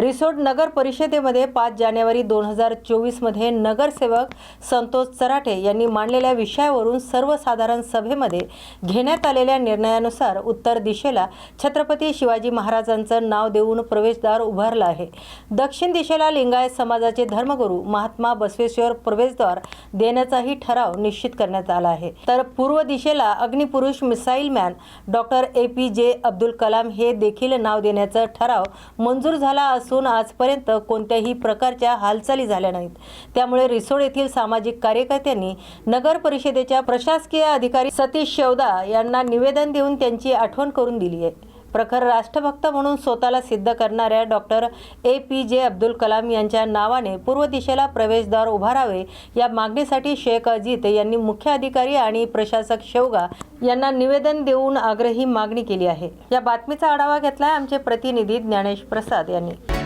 रिसोड नगर परिषदेमध्ये पाच जानेवारी दोन हजार चोवीसमध्ये नगरसेवक संतोष चराटे यांनी मांडलेल्या विषयावरून सर्वसाधारण सभेमध्ये घेण्यात आलेल्या निर्णयानुसार उत्तर दिशेला छत्रपती शिवाजी महाराजांचं नाव देऊन प्रवेशद्वार उभारलं आहे. दक्षिण दिशेला लिंगायत समाजाचे धर्मगुरू महात्मा बसवेश्वर प्रवेशद्वार देण्याचाही ठराव निश्चित करण्यात आला आहे. तर पूर्व दिशेला अग्निपुरुष missile man doctor A P J Abdul Kalam हे देखील नाव देण्याचा ठराव मंजूर झाला असून आजपर्यंत कोणत्याही प्रकारच्या हालचाली झाल्या नाहीत. त्यामुळे रिसोड येथील सामाजिक कार्यकर्त्यांनी नगर परिषदेच्या प्रशासकीय अधिकारी सतीश शेवदा यांना निवेदन देऊन त्यांची आठवण करून दिली आहे. प्रखर राष्ट्रभक्त म्हणून स्वतःला सिद्ध करणाऱ्या doctor A P J Abdul Kalam यांच्या नावाने पूर्व दिशेला प्रवेशद्वार उभारावे या मागणीसाठी शेख अजित यांनी मुख्य अधिकारी आणि प्रशासक शेवगा यांना निवेदन देऊन आग्रही मागणी केली आहे. या बातमीचा आढावा घेतलाय आमचे प्रतिनिधी ज्ञानेश प्रसाद यांनी.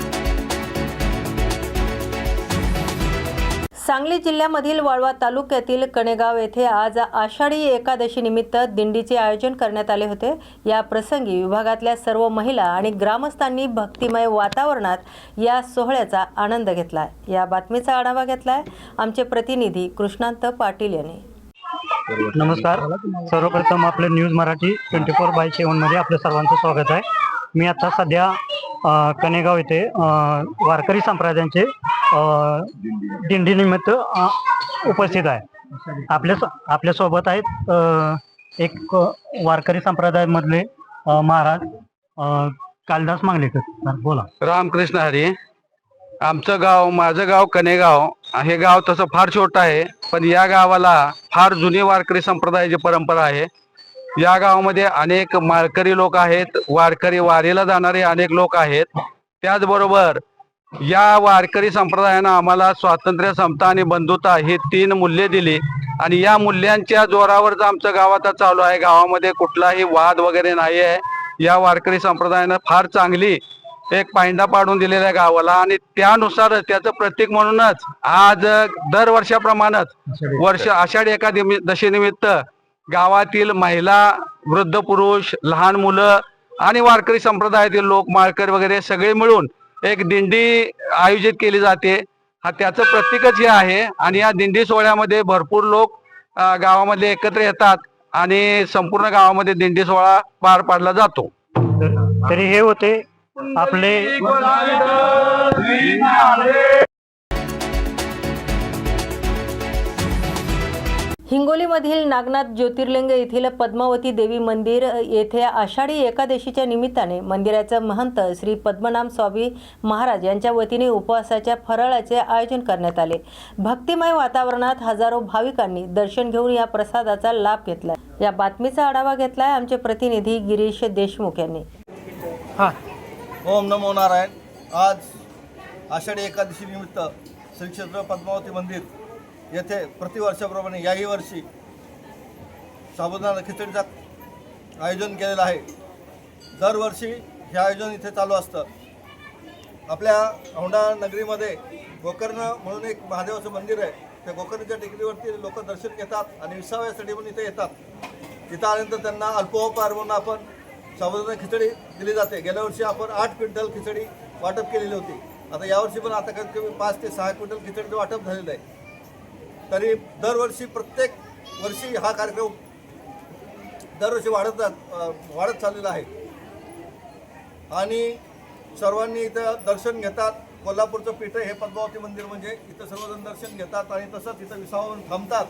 सांगली जिल्ह्यामधील वाळवा तालुक्यातील कणेगाव येथे आज आषाढी एकादशीनिमित्त दिंडीचे आयोजन करण्यात आले होते. या प्रसंगी विभागातल्या सर्व महिला आणि ग्रामस्थांनी भक्तिमय वातावरणात या सोहळ्याचा आनंद घेतलाय. या बातमीचा आढावा घेतलाय. आमचे प्रतिनिधी कृष्णांत पाटील यांनी. नमस्कार. सर्वप्रथम आपलं News Marathi twenty four by सेवनमध्ये आपलं सर्वांचं स्वागत आहे. मी आता सध्या कनेगाव येथे वारकरी संप्रदायांचे दिंडीनिमित्त उपस्थित आहे. आपल्या आपल्यासोबत आहेत एक वारकरी संप्रदायामधले महाराज कालिदास मांगलेकर सर, बोला. रामकृष्ण हरी आमचं गाव माझं गाव कनेगाव हे गाव तसं फार छोटं आहे पण या गावाला फार जुनी वारकरी संप्रदायाची परंपरा आहे. या गावामध्ये अनेक वारकरी लोक आहेत वारकरी वारीला जाणारे अनेक लोक आहेत. त्याचबरोबर या वारकरी संप्रदायानं आम्हाला स्वातंत्र्य समता आणि बंधुता ही तीन मूल्ये दिली. आणि या मूल्यांच्या जोरावरच आमचं गाव आता चालू आहे गावामध्ये कुठलाही वाद वगैरे नाही आहे या वारकरी संप्रदायानं फार चांगली एक पायंडा पाडून दिलेला आहे गावाला. आणि त्यानुसारच त्याचं प्रतीक म्हणूनच आज दरवर्षाप्रमाणेच वर्ष आषाढी एकादशीनिमित्त गावातील महिला वृद्ध पुरुष लहान मुलं आणि वारकरी संप्रदायातील लोक माळकरी वगैरे सगळे मिळून एक दिंडी आयोजित केली जाते. हा त्याचं प्रतीकच हे आहे आणि या दिंडी सोहळ्यामध्ये भरपूर लोक गावामध्ये एकत्र येतात आणि संपूर्ण गावामध्ये दिंडी सोहळा पार पाडला जातो. तर- तरी हे होते आपले हिंगोलीमधील नागनाथ ज्योतिर्लिंग येथील पद्मावती देवी मंदिर येथे आषाढी एकादशीच्या निमित्ताने मंदिराचं महंत श्री पद्मनाम स्वामी महाराज यांच्या वतीने उपवासाच्या फराळाचे आयोजन करण्यात आले. भक्तिमय वातावरणात हजारो भाविकांनी दर्शन घेऊन या प्रसादाचा लाभ घेतला. या बातमीचा आढावा घेतलाय आमचे प्रतिनिधी गिरीश देशमुख यांनी. ओम नमो नारायण. आज आषाढी एकादशी निमित्त श्री क्षेत्र पद्मावती मंदिर येथे प्रतिवर्षाप्रमाणे याही वर्षी साबुदाणा खिचडीचं आयोजन केलेलं आहे. दरवर्षी हे आयोजन इथे चालू असतं. आपल्या औंढा नगरीमध्ये गोकर्ण म्हणून एक महादेवाचं मंदिर आहे. त्या गोकर्णच्या टेकडीवरती लोक दर्शन घेतात आणि विसाव्यासाठी पण इथे येतात. तिथं आल्यानंतर त्यांना अल्पोपहार म्हणून आपण साबुदाणा खिचडी दिली जाते. गेल्या वर्षी आपण आठ क्विंटल खिचडी वाटप केलेली होती. आता यावर्षी पण आता कमीत कमी पाच ते सहा क्विंटल खिचडीचं वाटप झालेलं आहे. तरी दरवर्षी प्रत्येक वर्षी हा कार्यक्रम दरवर्षी वाढत वाढत चाललेला आहे. आणि सर्वांनी इथं दर्शन घेतात. कोल्हापूरचं पीठ हे पद्मावती मंदिर म्हणजे इथं सर्वजण दर्शन घेतात आणि तसंच इथं विसावून थांबतात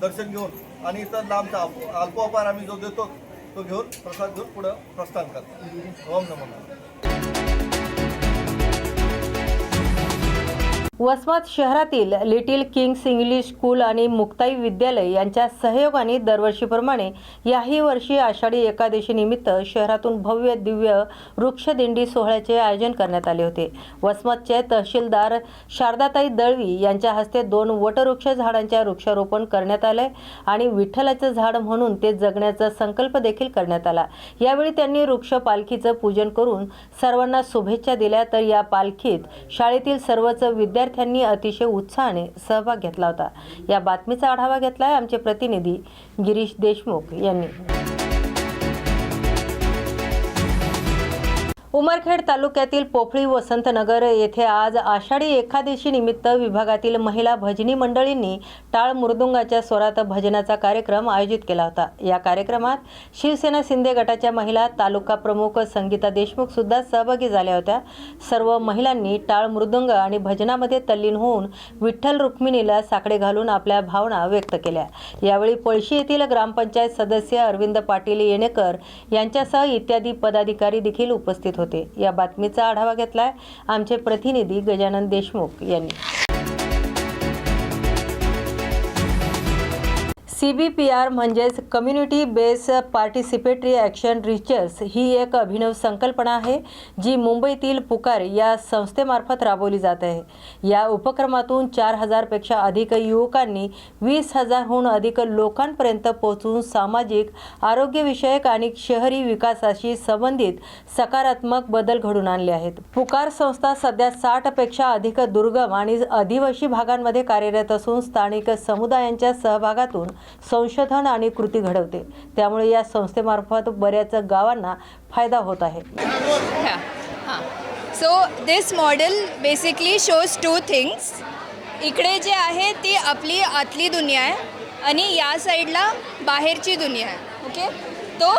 दर्शन घेऊन. आणि इथं लांबचा अल्पोपार आम्ही जो देतो तो घेऊन प्रसाद घेऊन पुढं प्रस्थान करतात. ओम नमो. वसमत शहरातील लिटिल किंग्स इंग्लिश स्कूल आणि मुक्ताई विद्यालय यांच्या सहयोगाने दरवर्षीप्रमाणे याही वर्षी आषाढी एकादशीनिमित्त शहरातून भव्य दिव्य वृक्षदिंडी सोहळ्याचे आयोजन करण्यात आले होते. वसमतचे तहसीलदार शारदाताई दळवी यांच्या हस्ते दोन वटवृक्ष झाडांच्या वृक्षारोपण करण्यात आले आणि विठ्ठलाचं झाड म्हणून ते जगण्याचा संकल्प देखील करण्यात आला. यावेळी त्यांनी वृक्ष पालखीचं पूजन करून सर्वांना शुभेच्छा दिल्या. तर या पालखीत शाळेतील सर्वच विद्यार्थ्यांनी अतिशय उत्साहाने सहभाग घेतला होता. या बातमीचा आढावा घेतलाय आमचे प्रतिनिधी गिरीश देशमुख यांनी. उमरखेड तालुक्यातील पोफळी वसंतनगर येथे आज आषाढी एकादशी निमित्त विभागातील महिला भजनी मंडळींनी टाळ मृदुंगाच्या स्वरात भजनाचा कार्यक्रम आयोजित केला होता. या कार्यक्रमात शिवसेना शिंदे गटाच्या महिला तालुका प्रमुख संगीता देशमुख सुद्धा सहभागी झाल्या होत्या. सर्व महिलांनी टाळ मृदुंग आणि भजनामध्ये तल्लीन होऊन विठ्ठल रुक्मिणीला साकडे घालून आपल्या भावना व्यक्त केल्या. यावेळी पळशी येथील ग्रामपंचायत सदस्य अरविंद पाटील येणेकर यांच्यासह इत्यादी पदाधिकारी देखील उपस्थित होते. या बातमीचा आढावा घेतलाय आमचे प्रतिनिधी गजानन देशमुख यांनी. सी बी पी आर म्हणजेच community base participatory action research ही एक अभिनव संकल्पना आहे जी मुंबईतील पुकार या संस्थेमार्फत राबवली जात आहे. या उपक्रमातून चार हजारपेक्षा अधिक युवकांनी वीस हजारहून अधिक लोकांपर्यंत पोहोचून सामाजिक आरोग्यविषयक आणि शहरी विकासाशी संबंधित सकारात्मक बदल घडून आणले आहेत. पुकार संस्था सध्या साठपेक्षा अधिक दुर्गम आणि आदिवासी भागांमध्ये कार्यरत असून स्थानिक समुदायांच्या सहभागातून संशोधन आणि कृती घडवते. त्यामुळे या संस्थेमार्फत बऱ्याच गावांना फायदा होत आहे. हां so this model basically shows two things इकडे जे आहे ती आपली आतली दुनिया आहे आणि या साईडला बाहेरची दुनिया आहे. ओके तो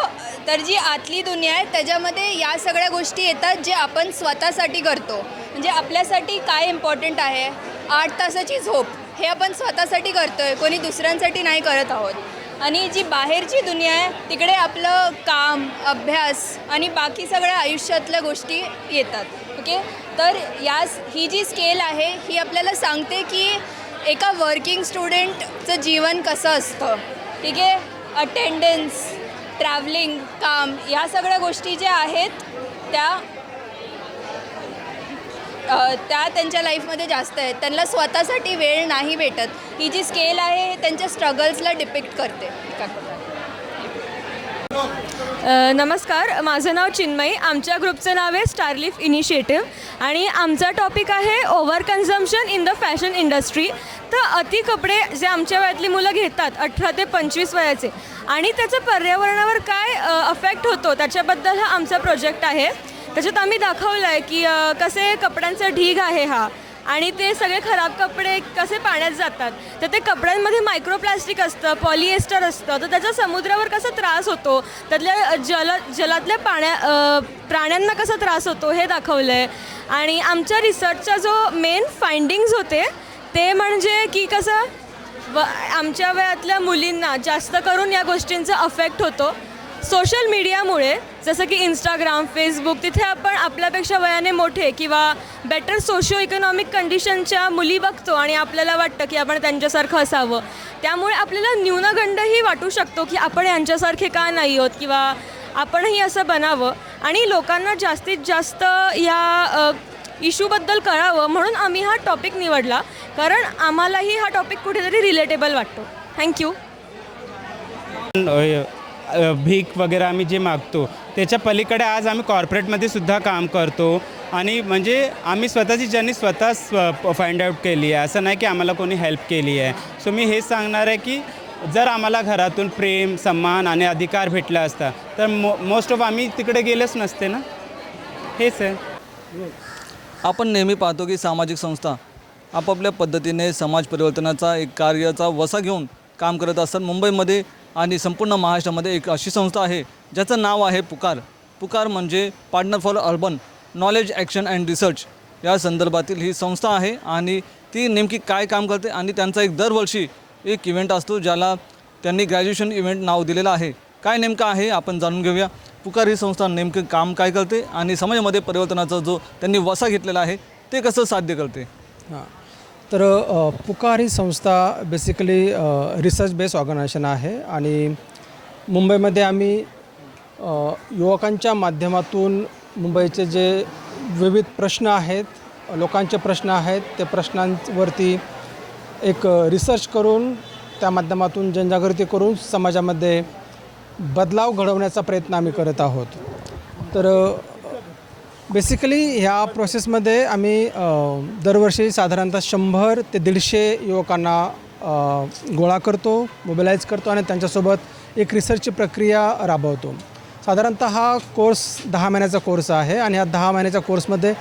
तर जी आतली दुनिया आहे त्याच्यामध्ये या सगळ्या गोष्टी येतात जे आपण स्वतःसाठी करतो. म्हणजे आपल्यासाठी काय इम्पॉर्टंट आहे? आठ तासाची झोप. हे आपण स्वतःसाठी करतो आहे कोणी दुसऱ्यांसाठी नाही करत आहोत. आणि जी बाहेरची दुनिया आहे तिकडे आपलं काम अभ्यास आणि बाकी सगळ्या आयुष्यातल्या गोष्टी येतात ओके? तर या ही जी स्केल आहे ही आपल्याला सांगते की एका वर्किंग स्टुडंटचं जीवन कसं असतं ठीक आहे? अटेंडन्स ट्रॅव्हलिंग काम या सगळ्या गोष्टी ज्या आहेत त्या त्या त्यांच्या लाईफमध्ये जास्त आहेत. त्यांना स्वतःसाठी वेळ नाही भेटत. ही जी स्केल आहे हे त्यांच्या स्ट्रगल्सला डिपिक्ट करते. एका नमस्कार. माझं नाव चिन्मयी. आमच्या ग्रुपचं नाव आहे स्टारलिफ इनिशिएटिव्ह. आणि आमचा टॉपिक आहे over consumption in the fashion industry. तर अति कपडे जे आमच्या वयातली मुलं घेतात अठरा ते पंचवीस वयाचे आणि त्याचा पर्यावरणावर काय अफेक्ट होतो त्याच्याबद्दल हा आमचा प्रोजेक्ट आहे. त्याच्यात आम्ही दाखवलं आहे की कसे कपड्यांचा ढीग आहे हा. आणि ते सगळे खराब कपडे कसे पाण्यात जातात. तर ते कपड्यांमध्ये मायक्रोप्लास्टिक असतं पॉलिएस्टर असतं. तर त्याचा समुद्रावर कसा त्रास होतो? त्यातल्या जल जलातल्या पाण्या प्राण्यांना कसा त्रास होतो हे दाखवलं आहे आणि आमच्या रिसर्चचा जो मेन फाइंडिंग्ज होते ते म्हणजे की कसं व आमच्या वयातल्या मुलींना जास्त करून या गोष्टींचा अफेक्ट होतो. सोशल मीडियामुळे जसं की इंस्टाग्राम फेसबुक तिथे आपण आपल्यापेक्षा वयाने मोठे किंवा बेटर सोशिओ इकॉनॉमिक कंडिशनच्या मुली बघतो आणि आपल्याला वाटतं की आपण त्यांच्यासारखं असावं. त्यामुळे आपल्याला न्यूनगंडही वाटू शकतो की आपण यांच्यासारखे का नाही आहोत किंवा आपणही असं बनावं. आणि लोकांना जास्तीत जास्त या इश्यूबद्दल कळावं म्हणून आम्ही हा टॉपिक निवडला. कारण आम्हालाही हा टॉपिक कुठेतरी रिलेटेबल वाटतो. थँक्यू भीक वगैरे आम्ही जे मागतो त्याच्या पलीकडे आज आम्ही कॉर्पोरेटमध्ये सुद्धा काम करतो. आणि म्हणजे आम्ही स्वतःची जर्नी स्वतः फाइंड आउट केली आहे. असं नाही की आम्हाला कोणी हेल्प केली आहे. सो मी हे सांगणार आहे की जर आम्हाला घरातून प्रेम सन्मान आणि अधिकार भेटला असता तर मो मोस्ट ऑफ आम्ही तिकडे गेलेच नसते ना? हेच आहे. आपण नेहमी पाहतो की सामाजिक संस्था आपापल्या पद्धतीने समाज परिवर्तनाचा एक कार्याचा वसा घेऊन काम करत असतात. मुंबईमध्ये आणि संपूर्ण महाराष्ट्रामध्ये एक अशी संस्था आहे ज्याचं नाव आहे पुकार. पुकार म्हणजे partner for urban knowledge action and research. या संदर्भातील ही संस्था आहे आणि ती नेमकी काय काम करते आणि त्यांचा एक दरवर्षी एक इव्हेंट असतो ज्याला त्यांनी ग्रॅज्युएशन इव्हेंट नाव दिलेलं आहे. काय नेमकं आहे आपण जाणून घेऊया. पुकार ही संस्था नेमकं काम काय करते आणि समाजामध्ये परिवर्तनाचा जो त्यांनी वसा घेतलेला आहे ते कसं साध्य करते? हां. तर पुकार ही संस्था बेसिकली रिसर्च बेस ऑर्गनायझेशन आहे आणि मुंबईमध्ये आम्ही युवकांच्या माध्यमातून मुंबईचे जे विविध प्रश्न आहेत लोकांचे प्रश्न आहेत ते प्रश्नांवरती एक रिसर्च करून त्या माध्यमातून जनजागृती करून समाजामध्ये बदलाव घडवण्याचा प्रयत्न आम्ही करत आहोत. तर बेसिकली ह्या प्रोसेसमध्ये आम्ही दरवर्षी साधारणतः शंभर ते दीडशे युवकांना गोळा करतो मोबिलाईज करतो आणि त्यांच्यासोबत एक रिसर्चची प्रक्रिया राबवतो. साधारणतः हा कोर्स दहा महिन्याचा कोर्स आहे आणि ह्या दहा महिन्याच्या कोर्समध्ये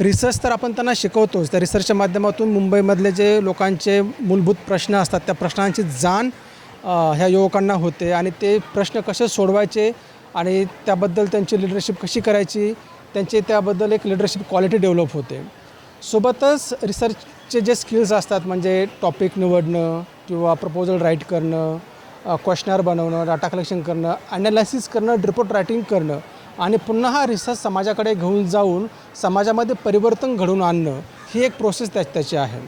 रिसर्च तर आपण त्यांना शिकवतोच. त्या रिसर्चच्या माध्यमातून मुंबईमधले जे लोकांचे मूलभूत प्रश्न असतात त्या प्रश्नांची जाण ह्या युवकांना होते आणि ते प्रश्न कसे सोडवायचे आणि त्याबद्दल त्यांची लिडरशिप कशी करायची त्यांचे त्याबद्दल एक लिडरशिप क्वालिटी डेव्हलप होते. सोबतच रिसर्चचे जे स्किल्स असतात म्हणजे टॉपिक निवडणं किंवा प्रपोजल राईट करणं क्वेश्चनर बनवणं डाटा कलेक्शन करणं ॲनालायसिस करणं रिपोर्ट रायटिंग करणं आणि पुन्हा हा रिसर्च समाजाकडे घेऊन जाऊन समाजामध्ये परिवर्तन घडवून आणणं ही एक प्रोसेस त्या त्याची आहे.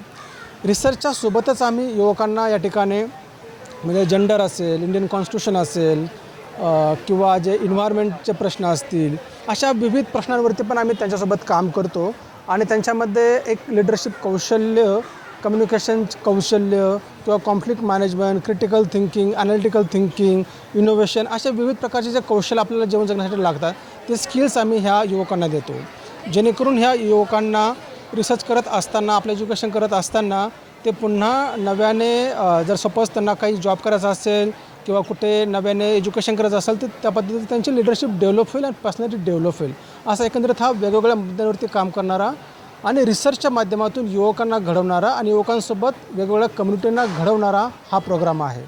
रिसर्चच्या सोबतच आम्ही युवकांना या ठिकाणी म्हणजे जेंडर असेल इंडियन कॉन्स्टिट्यूशन असेल किंवा जे इन्व्हायरमेंटचे प्रश्न असतील अशा विविध प्रश्नांवरती पण आम्ही त्यांच्यासोबत काम करतो. आणि त्यांच्यामध्ये एक लिडरशिप कौशल्य कम्युनिकेशन कौशल्य किंवा conflict management critical thinking analytical thinking innovation अशा विविध प्रकारचे जे कौशल्य आपल्याला जीवन जगण्यासाठी लागतात ते स्किल्स आम्ही ह्या युवकांना देतो. जेणेकरून ह्या युवकांना रिसर्च करत असताना आपलं एज्युकेशन करत असताना ते पुन्हा नव्याने जर सपोज त्यांना काही जॉब करायचा असेल किंवा कुठे नव्याने एज्युकेशन करायचं असेल तर त्या पद्धतीने त्यांची लिडरशिप डेव्हलप होईल आणि पर्सनॅलिटी डेव्हलप होईल. असा एकंदरीत हा वेगवेगळ्या मुद्द्यांवरती काम करणारा आणि रिसर्चच्या माध्यमातून युवकांना घडवणारा आणि युवकांसोबत वेगवेगळ्या कम्युनिटींना घडवणारा हा प्रोग्राम आहे.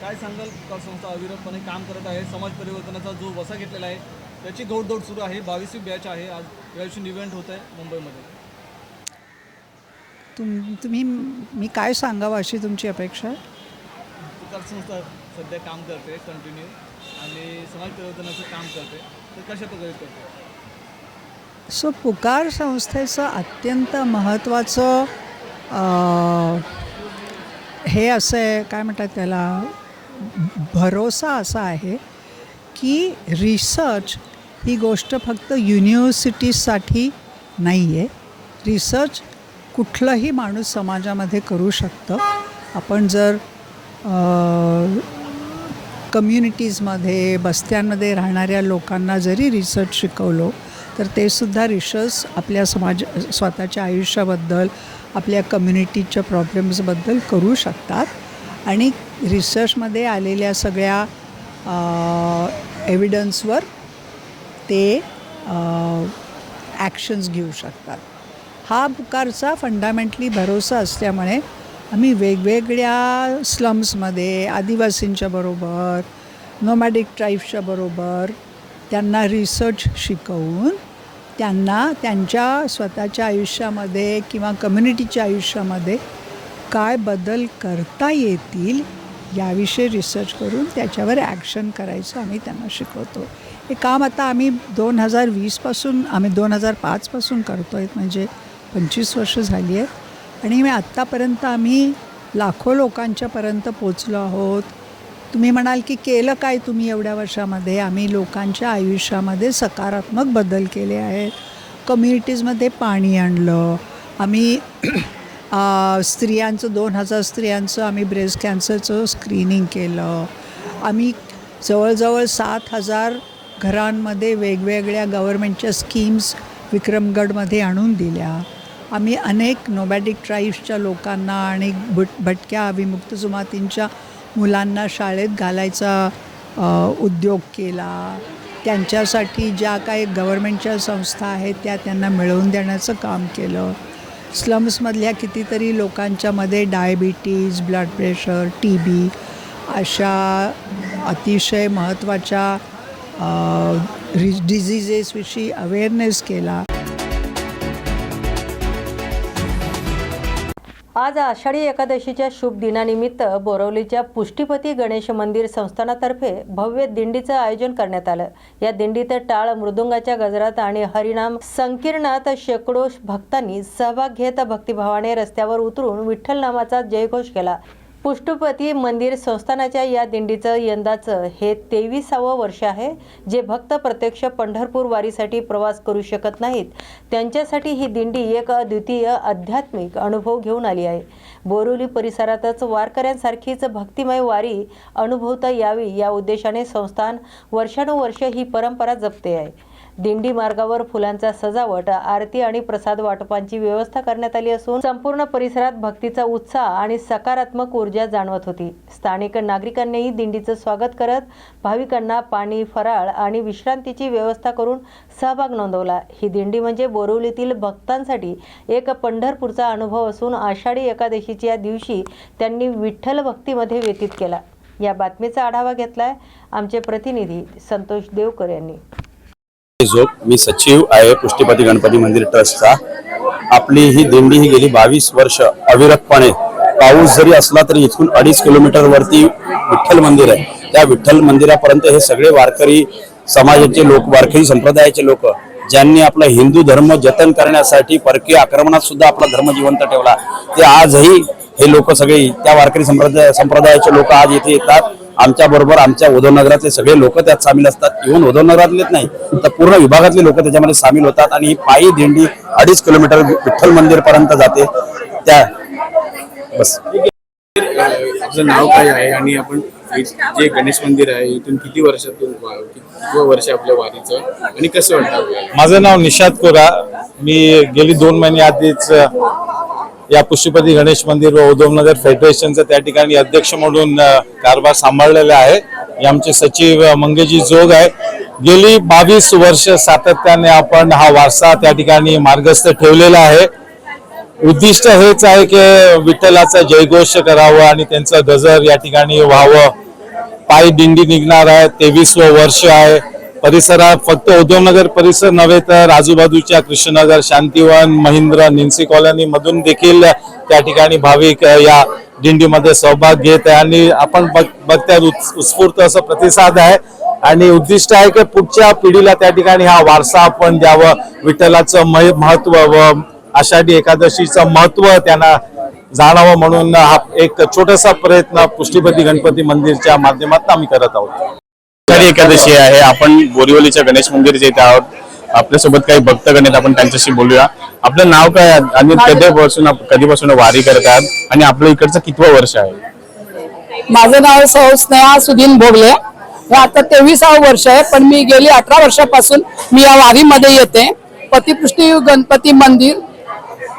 काय सांगाल? पुकार संस्था अविरतपणे काम करत आहे. समाज परिवर्तनाचा जो वसा घेतलेला आहे त्याची दौडदौड सुरू आहे. बावीसवी बॅच आहे. आज या दिवशी इव्हेंट होत आहे मुंबईमध्ये. तुम तुम्ही मी काय सांगावं अशी तुमची अपेक्षा आहे? सहकार संस्था सध्या काम करते कंटिन्यू आणि समाज परिवर्तनाचं काम करते. तर कशा प्रकारे करते? सो पुकार संस्थेचं अत्यंत महत्त्वाचं हे असं आहे काय म्हणतात त्याला भरोसा असा आहे की रिसर्च ही गोष्ट फक्त युनिव्हर्सिटीजसाठी नाही आहे रिसर्च कुठलंही माणूस समाजामध्ये करू शकतं. आपण जर कम्युनिटीजमध्ये बस्त्यांमध्ये राहणाऱ्या लोकांना जरी रिसर्च शिकवलो तर ते सुद्धा रिसर्च आपल्या समाज स्वतःच्या आयुष्याबद्दल आपल्या कम्युनिटीच्या प्रॉब्लेम्सबद्दल करू शकतात. आणि रिसर्चमध्ये आलेल्या सगळ्या एव्हिडन्सवर ते ॲक्शन्स घेऊ शकतात. हा पुकारचा फंडामेंटली भरोसा असल्यामुळे आम्ही वेगवेगळ्या स्लम्समध्ये आदिवासींच्या बरोबर नोमॅडिक ट्राईब्सच्या बरोबर त्यांना रिसर्च शिकवून त्यांना त्यांच्या स्वतःच्या आयुष्यामध्ये किंवा कम्युनिटीच्या आयुष्यामध्ये काय बदल करता येतील याविषयी रिसर्च करून त्याच्यावर ॲक्शन करायचं आम्ही त्यांना शिकवतो. हे काम आता आम्ही दोन हजार वीसपासून आम्ही दोन हजार पाचपासून करतो आहे म्हणजे पंचवीस वर्ष झाली आहेत. आणि मी आत्तापर्यंत आम्ही लाखो लोकांच्यापर्यंत पोचलो आहोत. तुम्ही म्हणाल की केलं काय तुम्ही एवढ्या वर्षामध्ये? आम्ही लोकांच्या आयुष्यामध्ये सकारात्मक बदल केले आहेत. कम्युनिटीजमध्ये पाणी आणलं. आम्ही स्त्रियांचं दोन हजार स्त्रियांचं आम्ही ब्रेस्ट कॅन्सरचं स्क्रीनिंग केलं. आम्ही जवळजवळ सात हजार घरांमध्ये वेगवेगळ्या गव्हर्मेंटच्या स्कीम्स विक्रमगडमध्ये आणून दिल्या. आम्ही अनेक नोबॅटिक ट्राईब्सच्या लोकांना आणि भट भटक्या विमुक्त जमातींच्या मुलांना शाळेत घालायचा उद्योग केला. त्यांच्यासाठी ज्या काही गव्हर्मेंटच्या संस्था आहेत त्या त्यांना मिळवून देण्याचं काम केलं. स्लम्समधल्या कितीतरी लोकांच्यामध्ये diabetes blood pressure T B अशा अतिशय महत्त्वाच्या डिझिजेसविषयी अवेअरनेस केला. आज आषाढी एकादशीच्या शुभ दिनानिमित्त बोरवलीच्या पुष्टीपती गणेश मंदिर संस्थानातर्फे भव्य दिंडीचं आयोजन करण्यात आलं. या दिंडीत टाळ मृदुंगाच्या गजरात आणि हरिनाम संकीर्णात शेकडो भक्तांनी सहभाग घेत भक्तिभावाने रस्त्यावर उतरून विठ्ठल नामाचा जयघोष केला. पुष्टुपती मंदिर संस्थानाच्या या दिंडीचं यंदाचं हे तेविसावं वर्ष आहे. जे भक्त प्रत्यक्ष पंढरपूर वारीसाठी प्रवास करू शकत नाहीत. त्यांच्यासाठी ही दिंडी एक अद्वितीय आध्यात्मिक अनुभव घेऊन आली आहे. बोरिवली परिसरातच वारकऱ्यांसारखीच भक्तिमय वारी अनुभवता यावी या उद्देशाने संस्थान वर्षानुवर्ष ही परंपरा जपते आहे. दिंडी मार्गावर फुलांचा सजावट आरती आणि प्रसाद वाटपांची व्यवस्था करण्यात आली असून संपूर्ण परिसरात भक्तीचा उत्साह आणि सकारात्मक ऊर्जा जाणवत होती. स्थानिक नागरिकांनीही दिंडीचं स्वागत करत भाविकांना पाणी फराळ आणि विश्रांतीची व्यवस्था करून सहभाग नोंदवला. ही दिंडी म्हणजे बोरिवलीतील भक्तांसाठी एक पंढरपूरचा अनुभव असून आषाढी एकादशीच्या दिवशी त्यांनी विठ्ठल भक्तीमध्ये व्यतीत केला. या बातमीचा आढावा घेतलाय आमचे प्रतिनिधी संतोष देवकर यांनी. झोप. मी सचिव आहे पुष्टीपती गणपती मंदिर ट्रस्टचा. आपली ही दिंडी ही गेली बावीस वर्ष अविरतपणे. पाऊस जरी असला तरी इथून अडीच किलोमीटर वरती विठ्ठल मंदिर आहे. त्या विठ्ठल मंदिरापर्यंत हे सगळे वारकरी समाजाचे लोक वारकरी संप्रदायाचे लोक ज्यांनी आपला हिंदू धर्म जतन करण्यासाठी परकीय आक्रमणात सुद्धा आपला धर्म जिवंत ठेवला. ते आजही हे लोक सगळे त्या वारकरी संप्रदाय संप्रदायाचे लोक आज इथे येतात. आमच्या बरोबर आमच्या उद्धवनगरातले सगळे लोक त्यात सामील असतात. इव्हन उद्धवनगरातलेच नाही तर पूर्ण विभागातले लोक त्याच्यामध्ये सामील होतात आणि ही पायी दिंडी अडीच किलोमीटर विठ्ठल मंदिर पर्यंत जाते. त्या बस. आपलं नाव काय आहे? आणि आपण जे गणेश मंदिर आहे इथून किती वर्षातून वर्ष आपल्या वारीचं आणि कसं वाटतं माझं नाव निषाद कोरा. मी गेली दोन महिने आधीच या पुष्पपती गणेश मंदिर व उद्धवनगर फेडरेशनचं त्या ठिकाणी अध्यक्ष म्हणून कारभार सांभाळलेला आहे. आमचे सचिव मंगेजी जोग आहे. गेली बावीस वर्ष सातत्याने आपण हा वारसा त्या ठिकाणी मार्गस्थ ठेवलेला आहे. उद्दिष्ट हेच आहे की विठ्ठलाचा जयघोष करावं आणि त्यांचं गजर या ठिकाणी व्हावं. पायी दिंडी निघणार आहे तेवीस वर्ष आहे. परिसरात फक्त उद्योगनगर परिसर नव्हे तर आजूबाजूच्या कृष्णनगर शांतीवन महिंद्र निन्सी कॉलनी मधून देखील त्या ठिकाणी भाविक या दिंडीमध्ये सहभाग घेत आहे. आणि आपण बघ- बघताय उत्स्फूर्त असं प्रतिसाद आहे. आणि उद्दिष्ट आहे की पुढच्या पिढीला त्या ठिकाणी हा वारसा आपण द्यावं. विठ्ठलाचं मह- महत्त्व व आषाढी एकादशीचं महत्त्व त्यांना जाणावं म्हणून हा एक छोटासा प्रयत्न पुष्टीपती गणपती मंदिरच्या माध्यमातून आम्ही करत आहोत. एकादशी आहे. आपण बोरिवलीच्या गणेश मंदिरच्या इथे आहोत आपल्यासोबत काही भक्त आहेत आपण त्यांच्याशी बोलूया. आपलं नाव काय आणि कधीपासून कधीपासून वारी करतात आणि आपलं इकडचं कितवं वर्ष आहे? माझं नाव सहस्नेहा सुधीन भोगले. आता तेविसावं वर्ष आहे पण मी गेली अठरा वर्षापासून मी या वारीमध्ये येते. पतिपृष्टी गणपती मंदिर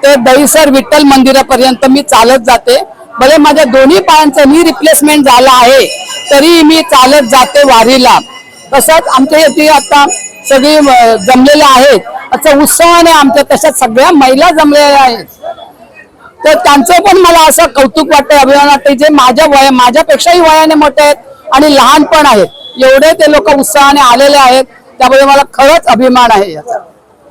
ते दहीसर विठ्ठल मंदिरापर्यंत मी चालत जाते. भले माझ्या दोन्ही पायांचं नी रिप्लेसमेंट झालं आहे तरी मी चालत जाते वारीला. तसंच आमच्या इथे आता सगळी जमलेले आहेत. असं उत्सवाने आमच्या तशात सगळ्या महिला जमलेल्या आहेत. तर त्यांचं पण मला असं कौतुक वाटतंय अभिमान वाटतंय जे माझ्या वया माझ्यापेक्षाही वयाने मोठे आहेत आणि लहान पण आहेत. एवढे ते लोक उत्साहाने आलेले आहेत त्यामुळे मला खरंच अभिमान आहे याचा.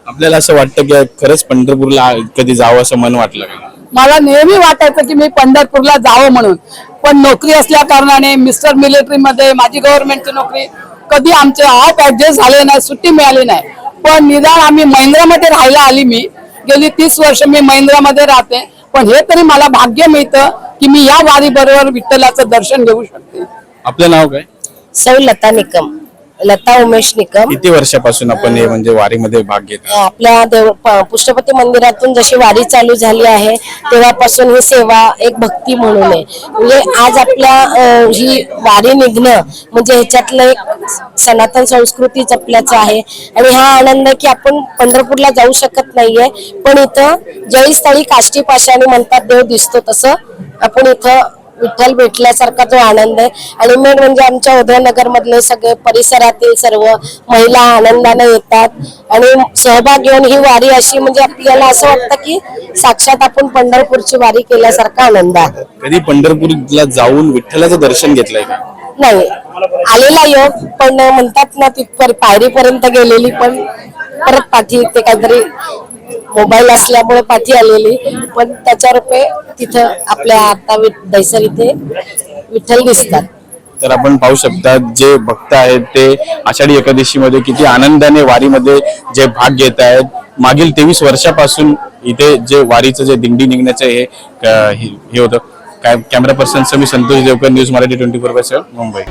आपल्याला असं वाटतं की खरंच पंढरपूरला कधी जावं असं मन वाटलं का? मला नेहमी वाटायचं की मी पंढरपूरला जावं म्हणून. पण नोकरी असल्या कारणाने मिस्टर मिलिटरीमध्ये माझी गव्हर्नमेंटची नोकरी कधी आमचे ऑफ ऍडजस्ट झाले नाही सुट्टी मिळाली नाही. पण निदान आम्ही महिंद्रामध्ये राहायला आली मी. गेली तीस वर्ष मी महिंद्रामध्ये राहते. पण हे तरी मला भाग्य मिळतं की मी या वारी बरोबर विठ्ठलाचं दर्शन घेऊ शकते. आपलं नाव काय? सौ लता निकम. लता उमेश निकम. किती वर्षापासून आपण हे म्हणजे वारीमध्ये भाग घेत आपल्या देव प- पुष्पपती मंदिरातून जशी वारी चालू झाली आहे तेव्हापासून ही सेवा एक भक्ती म्हणून आहे. म्हणजे आज आपल्या अं, ही वारी निघणं म्हणजे ह्याच्यातलं एक सनातन संस्कृती जपल्याचं आहे. आणि हा आनंद आहे की आपण पंढरपूरला जाऊ शकत नाहीये पण इथं जळी स्थळी काष्टी पाशाने म्हणतात देव दिसतो तसं. आपण इथं विठ्ठल भेटल्यासारखा जो आनंद आहे. आणि मेन म्हणजे आमच्या उदयनगर मधले सगळे परिसरातील सर्व महिला आनंदाने येतात. आणि सहभाग घेऊन ही वारी अशी म्हणजे आपल्याला असं वाटतं की साक्षात आपण पंढरपूरची वारी केल्यासारखा आनंद आहे. कधी पंढरपूरला जाऊन विठ्ठलाचं दर्शन घेतलंय का? नाही. आलेला योग पण म्हणतात ना तिथपर पायरीपर्यंत गेलेली पण परत पाठी ते काहीतरी मोबाईल असल्यामुळे पाठी आलेली. पण त्याच्या रुपये तिथं आपल्या आता दैसर इथे विठ्ठल दिसतात. तर आपण पाहू शकता जे भक्त आहेत ते आषाढी एकादशीमध्ये किती आनंदाने वारीमध्ये जे भाग घेत आहेत. मागील तेवीस वर्षापासून इथे जे वारीचं जे दिंडी निघण्याचं हे हे होतं. काय camera person me Santosh Devkar News Marathi twenty four by seven Mumbai.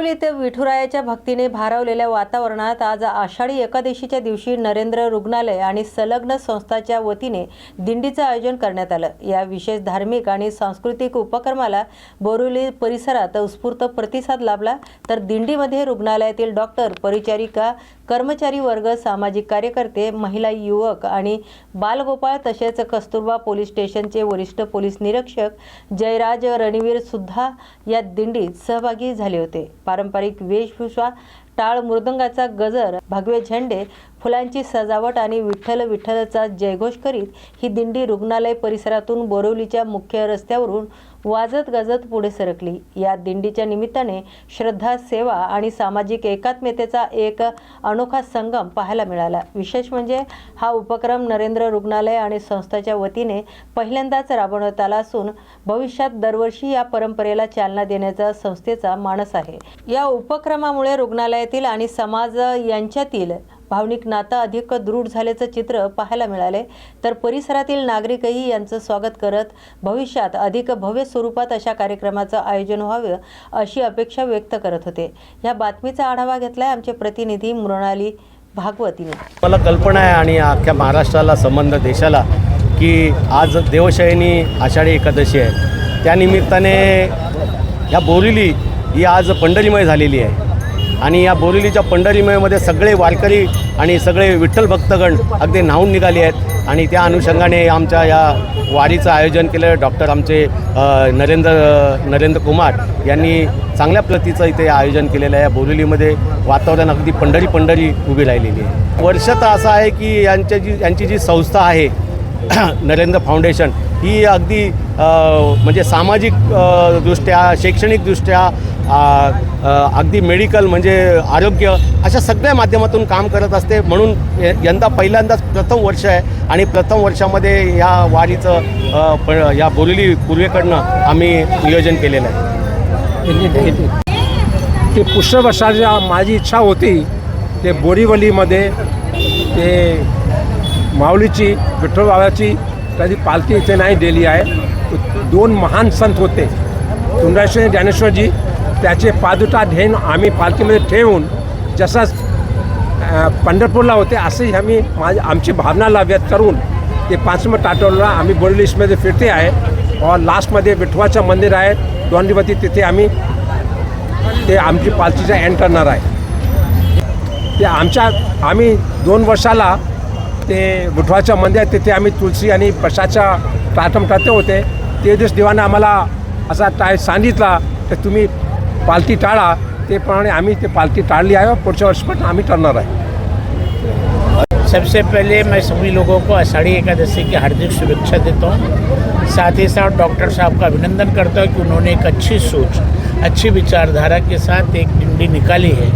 Boru येथे विठुरायाच्या भक्तीने भारावलेल्या वातावरणात आज आषाढी एकादशीच्या दिवशी नरेंद्र रुग्णालय आणि संलग्न संस्थाच्या वतीने दिंडीचं आयोजन करण्यात आलं. या विशेष धार्मिक आणि सांस्कृतिक उपक्रमाला बोरिवली परिसरात उत्स्फूर्त प्रतिसाद लाभला. तर दिंडीमध्ये रुग्णालयातील डॉक्टर परिचारिका कर्मचारी वर्ग सामाजिक कार्यकर्ते महिला युवक आणि बालगोपाळ तसेच कस्तुरबा पोलीस स्टेशनचे वरिष्ठ पोलीस निरीक्षक जयराज रणवीर सुद्धा या दिंडीत सहभागी झाले होते. पारंपरिक वेशभूषा टाळ मृदंगाचा गजर भगवे झेंडे फुलांची सजावट आणि विठ्ठल विठ्ठलचा जयघोष करीत ही दिंडी रुग्णालय परिसरातून बोरिवलीच्या मुख्य रस्त्यावरून वाजत गाजत पुढे सरकली. या दिंडीच्या निमित्ताने श्रद्धा सेवा आणि सामाजिक एकात्मतेचा एक अनोखा संगम पाहायला मिळाला. विशेष म्हणजे हा उपक्रम नरेंद्र रुग्णालय आणि संस्थेच्या वतीने पहिल्यांदाच राबवण्यात आला असून भविष्यात दरवर्षी या परंपरेला चालना देण्याचा संस्थेचा मानस आहे. या उपक्रमामुळे रुग्णालयातील आणि समाज यांच्यातील भावनिक नातं अधिक दृढ झाल्याचं चित्र पाहायला मिळाले तर परिसरातील नागरिकही यांचं स्वागत करत भविष्यात अधिक भव्य स्वरूपात अशा कार्यक्रमाचं आयोजन व्हावं अशी अपेक्षा व्यक्त करत होते. या बातमीचा आढावा घेतलाय आमचे प्रतिनिधी मृणाली भागवतीने. मला कल्पना आहे आणि अख्ख्या महाराष्ट्राला संबंध देशाला की आज देवशयनी आषाढी एकादशी आहे. त्यानिमित्ताने ह्या बोरिली ही आज पंढरीमय झालेली आहे. आणि या बोरिवलीच्या पंढरीमयमध्ये सगळे वारकरी आणि सगळे विठ्ठल भक्तगण अगदी न्हावून निघाले आहेत. आणि त्या अनुषंगाने आमच्या या वारीचं आयोजन केलं. डॉक्टर आमचे नरेंद्र नरेंद्र कुमार यांनी चांगल्या प्रतीचं इथे आयोजन केलेलं आहे. या बोरिवलीमध्ये वातावरण अगदी पंढरी पंढरी उभी राहिलेली आहे. तर असं आहे की यांच्या जी यांची जी संस्था आहे नरेंद्र फाउंडेशन ही अगदी म्हणजे सामाजिक दृष्ट्या शैक्षणिकदृष्ट्या अगदी मेडिकल म्हणजे आरोग्य अशा सगळ्या माध्यमातून काम करत असते. म्हणून य- यंदा पहिल्यांदाच प्रथम वर्ष आहे आणि प्रथम वर्षामध्ये या वारीचं प या बोरिली पूर्वेकडनं आम्ही नियोजन केलेलं आहे. ते पुष्यवर्षाच्या माझी इच्छा होती ते बोरीवलीमध्ये ते माऊलीची विठ्ठलबाबाची त्याची पालखी इथे नाही दिली आहे. दोन महान संत होते तुंडाश्वर ज्ञानेश्वरजी. त्याचे पादुटा ढेन आम्ही पालखीमध्ये ठेवून जसं पंढरपूरला होते असंही आम्ही माझी आमची भावनाला व्यक्त करून ते पाचवं टाटवला आम्ही बोरिवली फिरते आहे. और लास्टमध्ये विठवाचं मंदिर आहे. दोंडीवती तिथे आम्ही ते आमची पालखीचा एंड करणार आहे. ते आमच्या आम्ही दोन वर्षाला ते विठवाचं मंदिर आहे तिथे आम्ही तुलसी आणि प्रसादचा टाटम करते होते. ते दिवस देवानं आम्हाला असा टाय सांगितला तर तुम्ही पालखी टाळा तेप्रमाणे आम्ही ते पालखी टाळली आहे. पुढच्या वर्षीपासून आम्ही करणार आहे. सबसे पहले मैं सभी लोगों को आषाढ़ी एकादशी की हार्दिक शुभेच्छा देता हूँ। साथ ही साथ डॉक्टर साहब का अभिनंदन करता हूँ कि उन्होंने एक अच्छी सोच, अच्छी विचारधारा के साथ एक डिंडी निकाली है।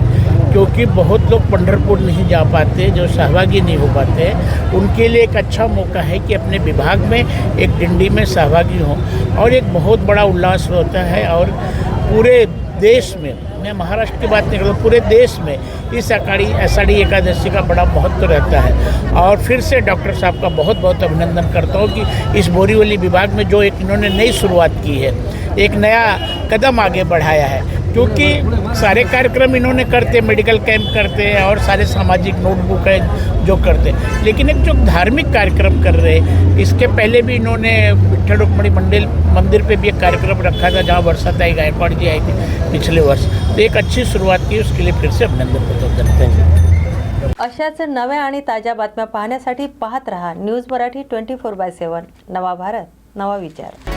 क्योंकि बहुत लोग पंढरपुर नहीं जा पाते, जो सहभागी नहीं हो पाते, उनके लिए एक अच्छा मौका है कि अपने विभाग में एक डिंडी में सहभागी हों। और एक बहुत बड़ा उल्लास होता है और पूरे देश में, मैं महाराष्ट्र की बात नहीं कर रहा पूरे देश में इस अकाड़ी आषाढ़ी एकादशी का बड़ा महत्व रहता है। और फिर से डॉक्टर साहब का बहुत बहुत अभिनंदन करता हूँ कि इस बोरीवली विभाग में जो एक इन्होंने नई शुरुआत की है, एक नया कदम आगे बढ़ाया है। क्योंकि सारे कार्यक्रम इन्होंने करते मेडिकल कैंप करते हैं और सारे सामाजिक नोटबुक है जो करते। हैं लेकिन एक जो धार्मिक कार्यक्रम कर रहे हैं इसके पहले भी इन्होंने विठल रुक्मणी मंदिर मंदिर पे भी एक कार्यक्रम रखा था जहाँ वर्षाताई गायकवाड़ जी आई थी पिछले वर्ष। तो एक अच्छी शुरुआत की उसके लिए फिर से अभिनंदन करता करते हैं अशाच नव्या आणि ताज्या बातम्या पाहण्यासाठी पाहत रहा News Marathi twenty four by seven. नवा भारत नवा विचार.